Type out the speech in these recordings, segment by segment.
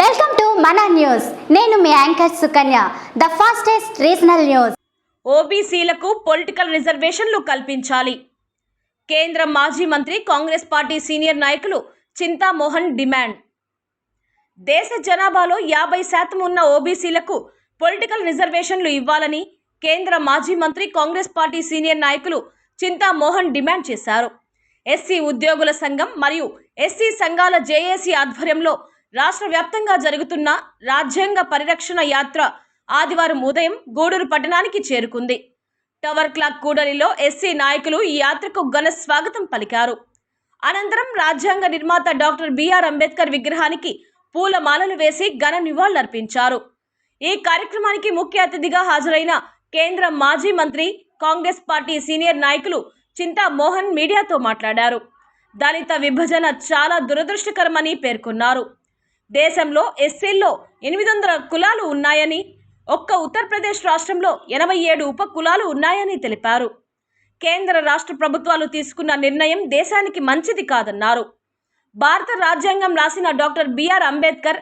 Welcome to మన news. నేను మీ anchor Sukanya the fastest regional news. ఓబీసీలకు political రిజర్వేషన్లు కల్పించాలి. కేంద్ర మాజీ మంత్రి కాంగ్రెస్ పార్టీ సీనియర్ నాయకులు చింతామోహన్ డిమాండ్. దేశ జనాభాలో యాభై శాతం ఉన్న ఓబీసీలకు పొలిటికల్ రిజర్వేషన్లు ఇవ్వాలని కేంద్ర మాజీ మంత్రి కాంగ్రెస్ పార్టీ సీనియర్ నాయకులు చింతామోహన్ డిమాండ్ చేశారు. ఎస్సీ ఉద్యోగుల సంఘం మరియు ఎస్సీ సంఘాల జేఏసీ ఆధ్వర్యంలో రాష్ట్ర వ్యాప్తంగా జరుగుతున్న రాజ్యాంగ పరిరక్షణ యాత్ర ఆదివారం ఉదయం గూడూరు పట్టణానికి చేరుకుంది. టవర్ క్లాక్ కూడలిలో ఎస్సీ నాయకులు ఈ యాత్రకు ఘన స్వాగతం పలికారు. అనంతరం రాజ్యాంగ నిర్మాత డాక్టర్ బిఆర్ అంబేద్కర్ విగ్రహానికి పూలమాలలు వేసి ఘన నివాళులర్పించారు. ఈ కార్యక్రమానికి ముఖ్య అతిథిగా హాజరైన కేంద్ర మాజీ మంత్రి కాంగ్రెస్ పార్టీ సీనియర్ నాయకులు చింతా మోహన్ మీడియాతో మాట్లాడారు. దళిత విభజన చాలా దురదృష్టకరమని పేర్కొన్నారు. దేశంలో ఎస్సీల్లో ఎనిమిది వందల కులాలు ఉన్నాయని ఒక్క ఉత్తరప్రదేశ్ రాష్ట్రంలో ఎనభై ఏడు ఉప కులాలు ఉన్నాయని తెలిపారు. కేంద్ర రాష్ట్ర ప్రభుత్వాలు తీసుకున్న నిర్ణయం దేశానికి మంచిది కాదన్నారు. భారత రాజ్యాంగం రాసిన డాక్టర్ బిఆర్ అంబేద్కర్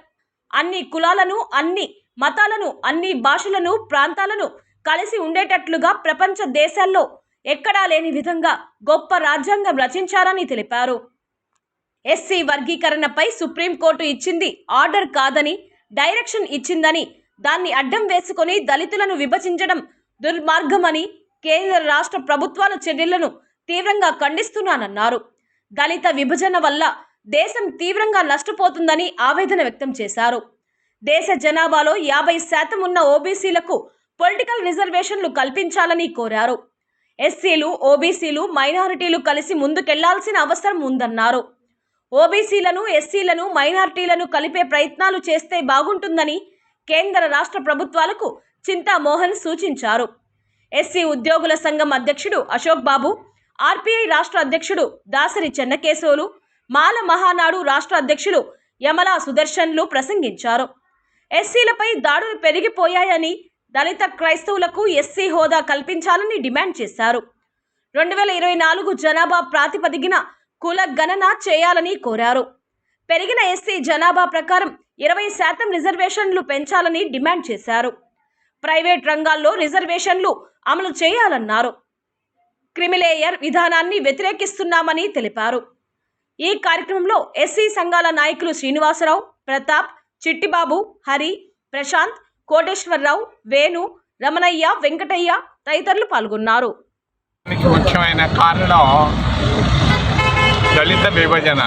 అన్ని కులాలను అన్ని మతాలను అన్ని భాషలను ప్రాంతాలను కలిసి ఉండేటట్లుగా ప్రపంచ దేశాల్లో ఎక్కడా లేని విధంగా గొప్ప రాజ్యాంగం రచించారని తెలిపారు. ఎస్సీ వర్గీకరణపై సుప్రీంకోర్టు ఇచ్చింది ఆర్డర్ కాదని డైరెక్షన్ ఇచ్చిందని దాన్ని అడ్డం వేసుకొని దళితులను విభజించడం దుర్మార్గమని కేంద్ర రాష్ట్ర ప్రభుత్వాల చర్యలను తీవ్రంగా ఖండిస్తున్నానన్నారు. దళిత విభజన వల్ల దేశం తీవ్రంగా నష్టపోతుందని ఆవేదన వ్యక్తం చేశారు. దేశ జనాభాలో యాభై శాతం ఉన్న ఓబీసీలకు పొలిటికల్ రిజర్వేషన్లు కల్పించాలని కోరారు. ఎస్సీలు ఓబీసీలు మైనారిటీలు కలిసి ముందుకెళ్ళాల్సిన అవసరం ఉందన్నారు. ఓబీసీలను ఎస్సీలను మైనార్టీలను కలిపే ప్రయత్నాలు చేస్తే బాగుంటుందని కేంద్ర రాష్ట్ర ప్రభుత్వాలకు చింతామోహన్ సూచించారు. ఎస్సీ ఉద్యోగుల సంఘం అధ్యక్షుడు అశోక్ బాబు ఆర్పీఐ రాష్ట్ర అధ్యక్షుడు దాసరి చెన్నకేశవులు మాల మహానాడు రాష్ట్ర అధ్యక్షులు యమలా సుదర్శన్లు ప్రసంగించారు. ఎస్సీలపై దాడులు పెరిగిపోయాయని దళిత క్రైస్తవులకు ఎస్సీ హోదా కల్పించాలని డిమాండ్ చేశారు. రెండు వేల ఇరవై నాలుగు జనాభా ప్రాతిపదికన కుల గణన చేయాలని కోరారు. పెరిగిన ఎస్సీ జనాభా ప్రకారం ఇరవై శాతం రిజర్వేషన్లు పెంచాలని డిమాండ్ చేశారు. ప్రైవేట్ రంగాల్లో రిజర్వేషన్లు అమలు చేయాలన్నారు. క్రిమిలేయర్ విధానాన్ని వ్యతిరేకిస్తున్నామని తెలిపారు. ఈ కార్యక్రమంలో ఎస్సీ సంఘాల నాయకులు శ్రీనివాసరావు ప్రతాప్ చిట్టిబాబు హరి ప్రశాంత్ కోటేశ్వరరావు వేణు రమణయ్య వెంకటయ్య తదితరులు పాల్గొన్నారు. ముఖ్యమైన కారణం దళిత విభజన.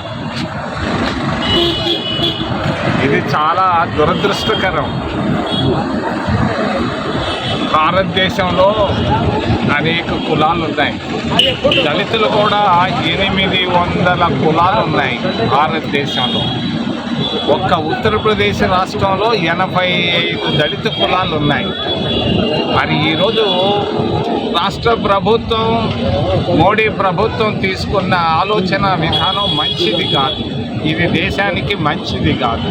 ఇది చాలా దురదృష్టకరం. భారతదేశంలో అనేక కులాలు ఉన్నాయి దళితులు కూడా ఎనిమిది వందల కులాలు ఉన్నాయి భారతదేశంలో. ఒక్క ఉత్తరప్రదేశ్ రాష్ట్రంలో ఎనభై ఐదు దళిత కులాలు ఉన్నాయి. మరి ఈరోజు రాష్ట్ర ప్రభుత్వం మోడీ ప్రభుత్వం తీసుకున్న ఆలోచన విధానం మంచిది కాదు. ఇది దేశానికి మంచిది కాదు.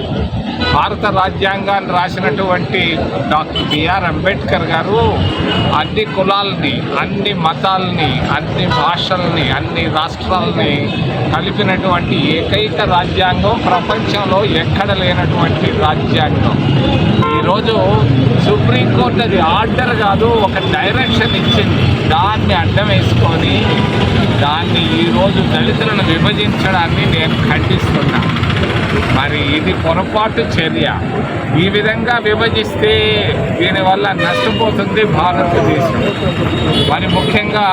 భారత రాజ్యాంగాన్ని రాసినటువంటి డాక్టర్ బిఆర్ అంబేద్కర్ గారు అన్ని కులాలని అన్ని మతాలని అన్ని భాషల్ని అన్ని రాష్ట్రాలని కలిపినటువంటి ఏకైక రాజ్యాంగం ప్రపంచంలో ఎక్కడ లేనటువంటి రాజ్యాంగం ఈరోజు సుప్రీంకోర్టు అది ఆర్డర్ కాదు ఒక డైరెక్షన్ ఇచ్చింది. దాన్ని అడ్డం వేసుకొని దాన్ని ఈరోజు దళితులను విభజించడాన్ని నేను ఖండిస్తున్నా. మరి ఇది పొరపాటు చర్య. ఈ విధంగా విభజిస్తే దీనివల్ల నష్టపోతుంది భారతదేశం. మరి ముఖ్యంగా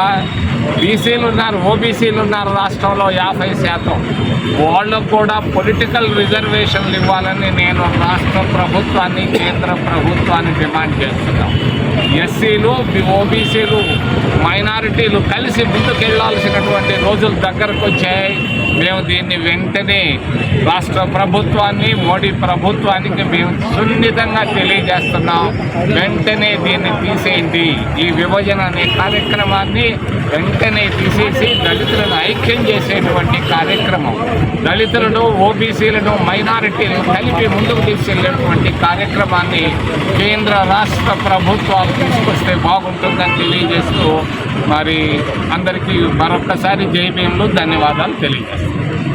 బీసీలు ఉన్నారు ఓబీసీలు ఉన్నారు రాష్ట్రంలో యాభై శాతం. వాళ్ళకు కూడా పొలిటికల్ రిజర్వేషన్లు ఇవ్వాలని నేను రాష్ట్ర ప్రభుత్వాన్ని కేంద్ర ప్రభుత్వాన్ని డిమాండ్ చేస్తున్నాం. ఎస్సీలు ఓబీసీలు మైనారిటీలు కలిసి ముందుకెళ్ళాల్సినటువంటి రోజులు దగ్గరకు వచ్చాయి. మేము దీన్ని వెంటనే రాష్ట్ర ప్రభుత్వాన్ని మోడీ ప్రభుత్వానికి మేము సున్నితంగా తెలియజేస్తున్నాం. వెంటనే దీన్ని తీసేయండి. ఈ విభజన అనే కార్యక్రమాన్ని వెంటనే తీసేసి దళితులను ఐక్యం చేసేటువంటి కార్యక్రమం దళితులను ఓబీసీలను మైనారిటీలను కలిపి ముందుకు తీసుకెళ్ళేటువంటి కార్యక్రమాన్ని కేంద్ర రాష్ట్ర ప్రభుత్వాలు తీసుకొస్తే బాగుంటుందని తెలియజేస్తూ మరి అందరికీ మరొకసారి జై భీములు ధన్యవాదాలు తెలియజేస్తాను